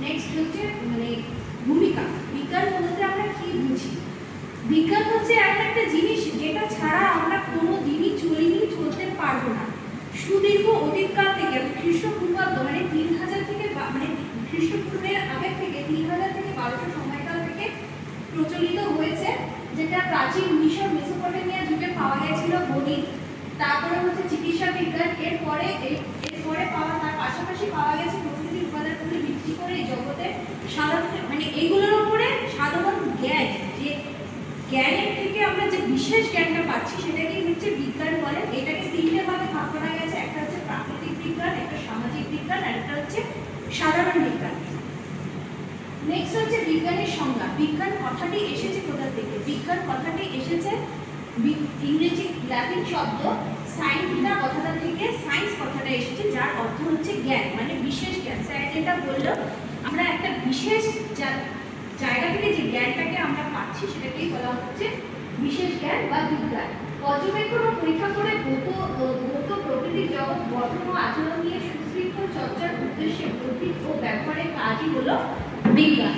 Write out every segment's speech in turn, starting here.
Next হচ্ছে মানে ভূমিকা। বিজ্ঞান বলতে আমরা কি বুঝি? বিজ্ঞান হচ্ছে এমন একটা জিনিস যেটা ছাড়া আমরা কোনো দিনই চলিনি, চলতে পারব না। সুদীর্ঘ অতীতকাল থেকে খ্রিস্টপূর্বাব্দ মানে তিন হাজার থেকে বা- মানে খ্রিস্টপূর্বের আগের থেকে তিন হাজার থেকে বারোশো সময়কাল থেকে প্রচলিত হয়েছে যেটা প্রাচীন মিশর মেসোপটেমিয়া যুগে পাওয়া গেছিল গণিত তারপরে হচ্ছে চিকিৎসা বিজ্ঞান। এরপরে, এর- এরপরে পাওয়া, তার পাশাপাশি পাওয়া গেছে প্রকৃতির উপাদানগুলি ভিত্তি করে এই জগতে সাধারণ মানে এগুলোর উপরে সাধারণ জ্ঞান, যে জ্ঞানের থেকে আমরা যে বিশেষ জ্ঞানটা পাচ্ছি, সেটাকেই হচ্ছে বিজ্ঞান বলে। এটাকে তিনটে ভাগে ভাগ করা গেছে। একটা হচ্ছে প্রাকৃতিক বিজ্ঞান, একটা সামাজিক বিজ্ঞান, আর একটা হচ্ছে সাধারণ বিজ্ঞান। নেক্সট হচ্ছে বিজ্ঞানের সংজ্ঞা। বিজ্ঞান কথাটি এসেছে কোথা থেকে? বিজ্ঞান কথাটি এসেছে ইংরেজি ল্যাটিন শব্দ। সাইন্টিফিকা কথাটা থেকে সায়েন্স কথাটা এসেছে, যার অর্থ হচ্ছে জ্ঞান মানে বিশেষ জ্ঞান। স্যার যেটা বলল, আমরা একটা বিশেষ জায়গা থেকে যে জ্ঞানটাকে আমরা পাচ্ছি, সেটাকেই বলা হচ্ছে বিশেষ জ্ঞান বা বিজ্ঞান। পর্যবেক্ষণ ও পরীক্ষা করে ভৌত ভৌত প্রকৃতির জগৎ, গঠন ও আচরণ নিয়ে সুশৃঙ্খল চর্চার উদ্দেশ্যে প্রতীক ও ব্যবহারের কাজই হলো বিজ্ঞান।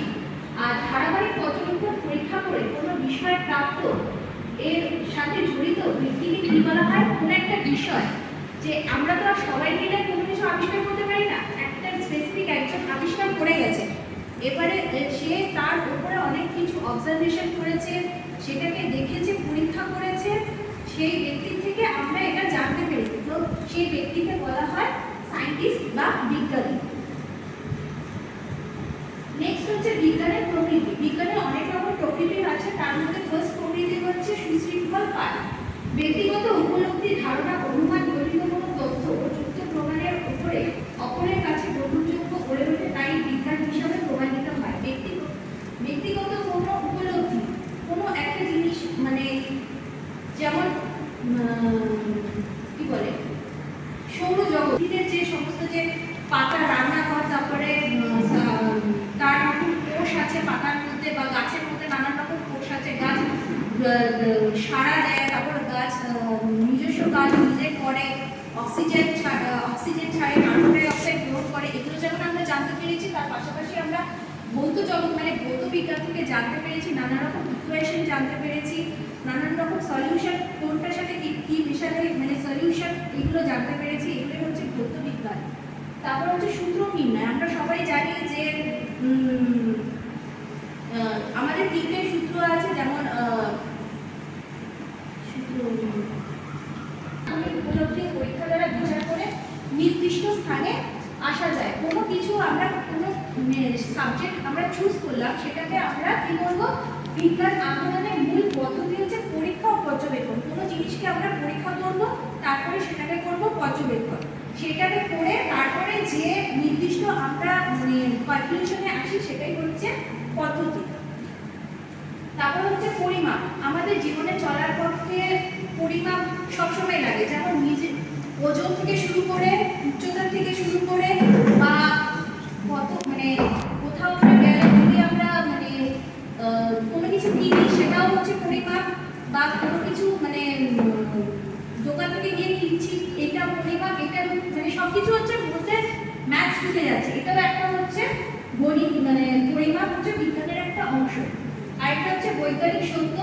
আর ধারাবাহিক পর্যবেক্ষণ পরীক্ষা করে কোনো বিষয় প্রাপ্ত এর সাথে জড়িত ব্যক্তিকে বলা হয়? কোনো একটা বিষয় যে আমরা তো আর সবাই মিলে কোনো কিছু আবিষ্কার করতে পারি না। একটা স্পেসিফিক একজন আবিষ্কার করে গেছে। এবারে সে তার উপরে অনেক কিছু অবজারভেশন করেছে, সেটাকে দেখেছে, পরীক্ষা করেছে। সেই ব্যক্তির থেকে আমরা এটা জানতে পেরেছি। তো সেই ব্যক্তিকে বলা হয় সায়েন্টিস্ট বা বিজ্ঞানী নেক্সট হচ্ছে বিজ্ঞানের প্রকৃতি। বিজ্ঞানের অনেক রকম প্রকৃতি আছে, তার মধ্যে ফার্স্ট প্রকৃতি হচ্ছে সুশৃঙ্খল পাঠ ব্যক্তিগত উপলব্ধি ধারণা অনুমান গঠিত কোনো তথ্য ও প্রমাণের উপরে অপরের কাছে গ্রহণযোগ্য গড়ে ওঠে, তাই বিজ্ঞান হিসাবে প্রমাণিত হয়। ব্যক্তিগত ব্যক্তিগত কোনো উপলব্ধি, কোনো একটা জিনিস মানে যেমন কি বলে? সৌরজগতের যে সমস্ত যে পাতা রান্না করা তারপরে উম, সা- তার রকম কোষ আছে পাতার মধ্যে বা গাছের মধ্যে নানান রকম কোষ আছে। গাছ আহ, দেয় তারপর গাছ নিজস্ব কাজ নিজে করে অক্সিজেন অক্সিজেন ছাড়ে কার্বন ডাই অক্সাইড গ্রহণ করে। এগুলো যেমন আমরা জানতে পেরেছি তার পাশাপাশি আমরা ভৌত জগৎ মানে ভৌত বিজ্ঞান থেকে জানতে পেরেছি নানা রকম ইকুয়েশন জানতে পেরেছি নানান রকম সলিউশন কোনটার সাথে কি কি মিশালে মানে সলিউশন এগুলো জানতে পেরেছি। এগুলোই হচ্ছে ভৌত বিজ্ঞান। তারপর হচ্ছে সূত্র নির্ণয়। আমরা সবাই জানি যে আমাদের তিনটে সূত্র আছে, যেমন উপলব্ধি পরীক্ষা দ্বারা বিচার করে নির্দিষ্ট স্থানে আসা যায়। কোনো কিছু আমরা, কোনো সাবজেক্ট আমরা চুজ করলাম, সেটাকে আমরা কি বলব? বিজ্ঞান আন্দোলনের মূল পদ্ধতি হচ্ছে পরীক্ষা ও পর্যবেক্ষণ। কোনো জিনিসকে আমরা পরীক্ষা করব, তারপরে সেটাকে করব পর্যবেক্ষণ। সেটাকে করে তারপরে যে নির্দিষ্ট আমরা মানে কনক্লুশনে সেটাই হচ্ছে পদ্ধতি। তারপর হচ্ছে পরিমাপ। আমাদের জীবনে চলার পক্ষে পরিমাপ সবসময় লাগে। যেমন নিজে ওজন থেকে শুরু করে উচ্চতা থেকে শুরু করে বা কত মানে কোথাও গেলে যদি আমরা মানে কোনো কিছু কিনি, সেটাও হচ্ছে পরিমাপ বা কোনো কিছু মানে দোকান থেকে গিয়ে কিনছি, এটা পরিমাপ, এটা মানে সব কিছু হচ্ছে মধ্যে ম্যাথস ঢুকে যাচ্ছে। এটাও একটা গণিত মানে পরিমাপ হচ্ছে বিজ্ঞানের একটা অংশ। আরেকটা হচ্ছে বৈজ্ঞানিক সত্য,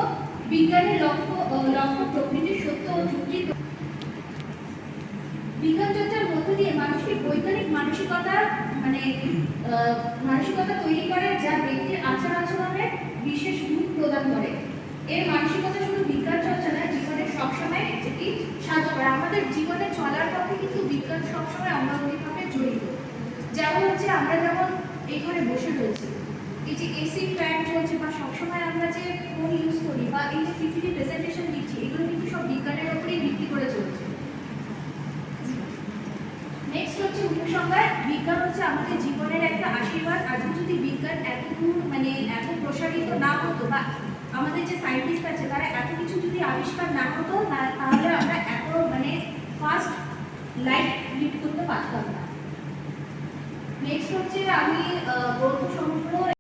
বিজ্ঞানের লক্ষ্য লক্ষ্য প্রকৃতির সত্য ও যুক্তি বিজ্ঞান চর্চার মধ্য দিয়ে মানুষকে বৈজ্ঞানিক মানসিকতা মানে মানসিকতা তৈরি করে যা ব্যক্তির আচার আচরণের বিশেষ রূপ প্রদান করে। এর মানসিকতা শুধু বিজ্ঞান চর্চা নয়, জীবনে সবসময় এটি সাহায্য করে। আমাদের জীবনে চলার পথে কিন্তু বিজ্ঞান সবসময় অঙ্গাঙ্গিভাবে জড়িত। যেমন হচ্ছে আমরা যেমন এখানে বসে রয়েছি। এই যে এসি ফ্যান চলছে বা সবসময় আমরা যে ফোন ইউজ করি বা এই যে পৃথিবী প্রেজেন্টেশন দিচ্ছি, এগুলো কিন্তু সব বিজ্ঞানের উপরেই ভিত্তি করে চলছে। নেক্সট হচ্ছে উপসংহার। বিজ্ঞান হচ্ছে আমাদের জীবনের একটা আশীর্বাদ। আজকে যদি বিজ্ঞান এত দূর মানে এত প্রসারিত না হতো বা আমাদের যে সায়েন্টিস্ট আছে, তারা এত কিছু যদি আবিষ্কার না হতো, তাহলে আমরা এত মানে ফাস্ট লাইফ লিড করতে পারতাম না নেক্সট হচ্ছে আমি বন্ধু সমগ্র